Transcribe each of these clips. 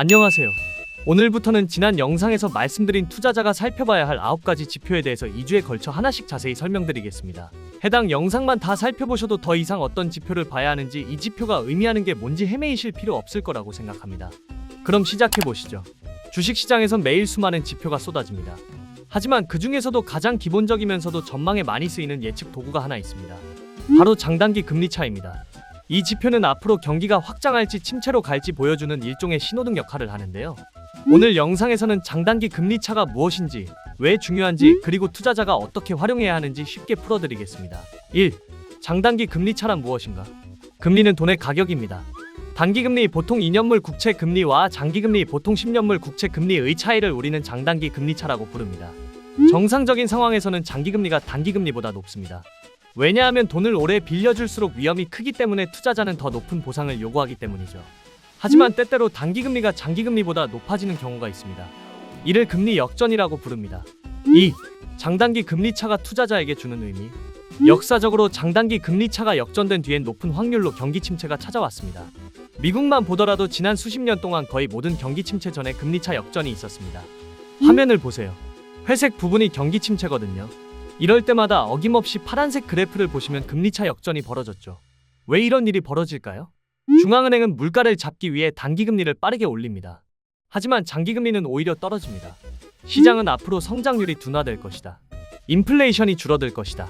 안녕하세요. 오늘부터는 지난 영상에서 말씀드린 투자자가 살펴봐야 할 9가지 지표에 대해서 2주에 걸쳐 하나씩 자세히 설명드리겠습니다. 해당 영상만 다 살펴보셔도 더 이상 어떤 지표를 봐야 하는지 이 지표가 의미하는 게 뭔지 헤매이실 필요 없을 거라고 생각합니다. 그럼 시작해 보시죠. 주식시장에선 매일 수많은 지표가 쏟아집니다. 하지만 그 중에서도 가장 기본적이면서도 전망에 많이 쓰이는 예측 도구가 하나 있습니다. 바로 장단기 금리 차입니다. 이 지표는 앞으로 경기가 확장할지 침체로 갈지 보여주는 일종의 신호등 역할을 하는데요. 오늘 영상에서는 장단기 금리 차가 무엇인지, 왜 중요한지, 그리고 투자자가 어떻게 활용해야 하는지 쉽게 풀어드리겠습니다. 1. 장단기 금리 차란 무엇인가? 금리는 돈의 가격입니다. 단기금리 보통 2년물 국채 금리와 장기금리 보통 10년물 국채 금리의 차이를 우리는 장단기 금리 차라고 부릅니다. 정상적인 상황에서는 장기금리가 단기금리보다 높습니다. 왜냐하면 돈을 오래 빌려줄수록 위험이 크기 때문에 투자자는 더 높은 보상을 요구하기 때문이죠. 하지만 때때로 단기금리가 장기금리보다 높아지는 경우가 있습니다. 이를 금리 역전이라고 부릅니다. 2. 장단기 금리 차가 투자자에게 주는 의미. 역사적으로 장단기 금리 차가 역전된 뒤엔 높은 확률로 경기 침체가 찾아왔습니다. 미국만 보더라도 지난 수십 년 동안 거의 모든 경기 침체 전에 금리 차 역전이 있었습니다. 화면을 보세요. 회색 부분이 경기 침체거든요. 이럴 때마다 어김없이 파란색 그래프를 보시면 금리차 역전이 벌어졌죠. 왜 이런 일이 벌어질까요? 중앙은행은 물가를 잡기 위해 단기금리를 빠르게 올립니다. 하지만 장기금리는 오히려 떨어집니다. 시장은 앞으로 성장률이 둔화될 것이다. 인플레이션이 줄어들 것이다.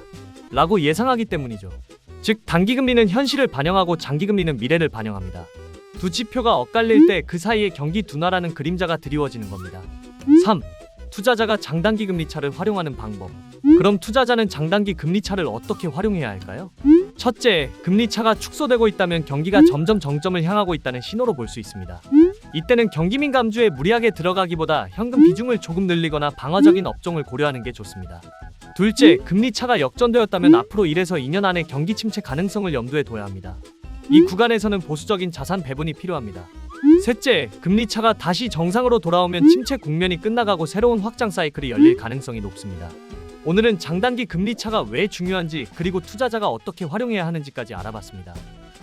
라고 예상하기 때문이죠. 즉, 단기금리는 현실을 반영하고 장기금리는 미래를 반영합니다. 두 지표가 엇갈릴 때 그 사이에 경기 둔화라는 그림자가 드리워지는 겁니다. 3. 투자자가 장단기 금리 차를 활용하는 방법. 그럼 투자자는 장단기 금리 차를 어떻게 활용해야 할까요? 첫째, 금리 차가 축소되고 있다면 경기가 점점 정점을 향하고 있다는 신호로 볼 수 있습니다. 이때는 경기 민감주에 무리하게 들어가기보다 현금 비중을 조금 늘리거나 방어적인 업종을 고려하는 게 좋습니다. 둘째, 금리 차가 역전되었다면 앞으로 1에서 2년 안에 경기 침체 가능성을 염두에 둬야 합니다. 이 구간에서는 보수적인 자산 배분이 필요합니다. 셋째, 금리 차가 다시 정상으로 돌아오면 침체 국면이 끝나가고 새로운 확장 사이클이 열릴 가능성이 높습니다. 오늘은 장단기 금리 차가 왜 중요한지 그리고 투자자가 어떻게 활용해야 하는지까지 알아봤습니다.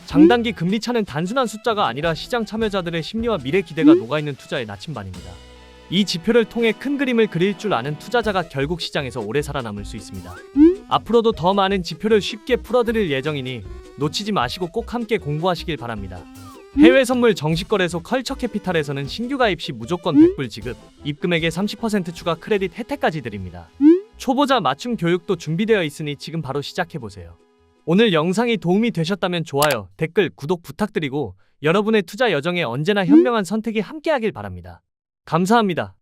장단기 금리 차는 단순한 숫자가 아니라 시장 참여자들의 심리와 미래 기대가 녹아있는 투자의 나침반입니다. 이 지표를 통해 큰 그림을 그릴 줄 아는 투자자가 결국 시장에서 오래 살아남을 수 있습니다. 앞으로도 더 많은 지표를 쉽게 풀어드릴 예정이니 놓치지 마시고 꼭 함께 공부하시길 바랍니다. 해외 선물 정식 거래소 컬처 캐피탈에서는 신규 가입 시 무조건 100불 지급, 입금액의 30% 추가 크레딧 혜택까지 드립니다. 초보자 맞춤 교육도 준비되어 있으니 지금 바로 시작해 보세요. 오늘 영상이 도움이 되셨다면 좋아요, 댓글, 구독 부탁드리고 여러분의 투자 여정에 언제나 현명한 선택이 함께하길 바랍니다. 감사합니다.